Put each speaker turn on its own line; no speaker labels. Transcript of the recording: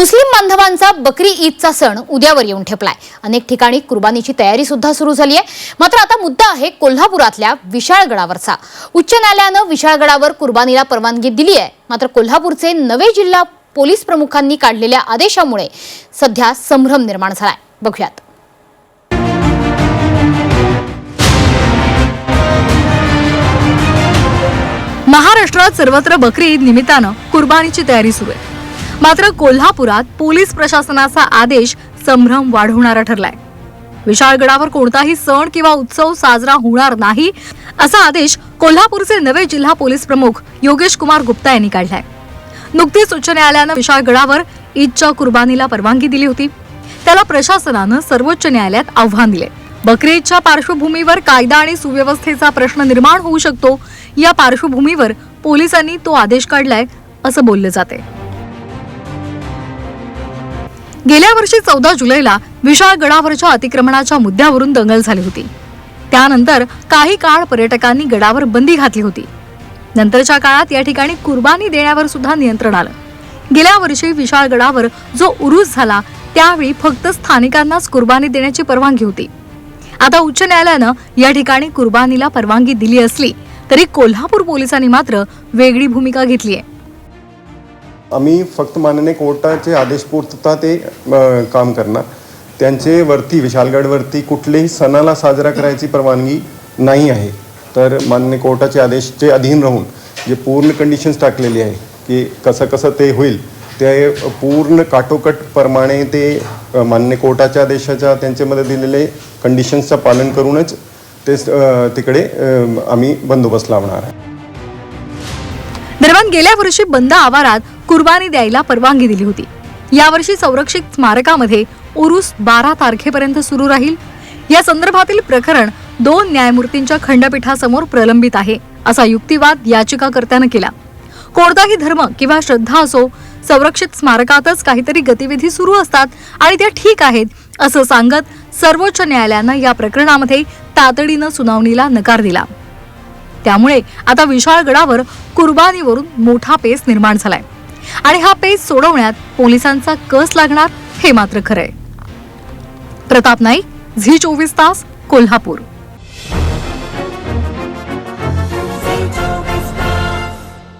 मुस्लिम बांधवांचा बकरी ईदचा सण उद्यावर येऊन ठेपलाय. अनेक ठिकाणी कुर्बानीची तयारी सुद्धा सुरू झाली आहे. मात्र आता मुद्दा आहे कोल्हापुरातल्या विशाळगडावरचा. उच्च न्यायालयानं विशाळगडावर कुर्बानीला परवानगी दिली आहे. मात्र कोल्हापूरचे नवे जिल्हा पोलीस प्रमुखांनी काढलेल्या आदेशामुळे सध्या संभ्रम निर्माण झालाय. बघूयात.
महाराष्ट्रात सर्वत्र बकरी ईद निमित्तानं कुर्बानीची तयारी सुरू आहे. मात्र कोल्हापुरात पोलीस प्रशासनाचा आदेश संभ्रम वाढवणारा ठरलाय. विशाळगडावर कोणताही सण किंवा उत्सव साजरा होणार नाही असा आदेश कोल्हापूरचे नवे जिल्हा पोलीस प्रमुख योगेश कुमार गुप्ता यांनी काढलाय. नुकतीच उच्च न्यायालयानं विशाळगडावर ईदच्या कुर्बानीला परवानगी दिली होती. त्याला प्रशासनानं सर्वोच्च न्यायालयात आव्हान दिले बकरी ईदच्या पार्श्वभूमीवर कायदा आणि सुव्यवस्थेचा प्रश्न निर्माण होऊ शकतो या पार्श्वभूमीवर पोलिसांनी तो आदेश काढलाय असं बोललं जाते गेल्या वर्षी चौदा जुलैला विशाळगडावरच्या अतिक्रमणाच्या मुद्द्यावरून दंगल झाली होती. त्यानंतर काही काळ पर्यटकांनी गडावर बंदी घातली होती. नंतरच्या काळात या ठिकाणी कुर्बानी देण्यावर सुद्धा नियंत्रण आलं. गेल्या वर्षी विशाळगडावर जो उरूस झाला त्यावेळी फक्त स्थानिकांनाच कुर्बानी देण्याची परवानगी होती. आता उच्च न्यायालयानं या ठिकाणी कुर्बानीला परवानगी दिली असली तरी कोल्हापूर पोलिसांनी मात्र वेगळी भूमिका घेतली आहे
आम्ही फक्त माननीय कोर्टाचे आदेश पूर्तता ते काम करणार. त्यांचे वरती विशालगडवरती कुठलेही सणाला साजरा करायची परवानगी नाही आहे. तर माननीय कोर्टाचे आदेशचे अधीन राहून जे पूर्ण कंडिशन्स टाकलेली आहे की कसं कसं ते होईल ते पूर्ण काटोकट प्रमाणे ते मान्य कोर्टाच्या आदेशाच्या त्यांच्यामध्ये दिलेले कंडिशन्सचं पालन करूनच ते तिकडे आम्ही बंदोबस्त लावणार आहे.
दरम्यान गेल्या वर्षी बंद आवारात कुर्बानी द्यायला परवानगी दिली होती. यावर्षी संरक्षित स्मारकामध्ये उरुस बारा तारखेपर्यंत सुरू राहील. या संदर्भातील प्रकरण दोन न्यायमूर्तींच्या खंडपीठासमोर प्रलंबित आहे असा युक्तिवाद याचिकाकर्त्यानं केला. कोणताही धर्म किंवा श्रद्धा असो संरक्षित स्मारकातच काहीतरी गतिविधी सुरू असतात आणि त्या ठीक आहेत असं सांगत सर्वोच्च न्यायालयानं या प्रकरणामध्ये तातडीनं सुनावणीला नकार दिला. त्यामुळे आता विशाळगडावर कुर्बानीवरून मोठा पेस निर्माण झालाय. आणि हा पेज सोडवण्यात पोलिसांचा कस लागणार हे मात्र खरंय. प्रताप नाईक झी चोवीस तास कोल्हापूर.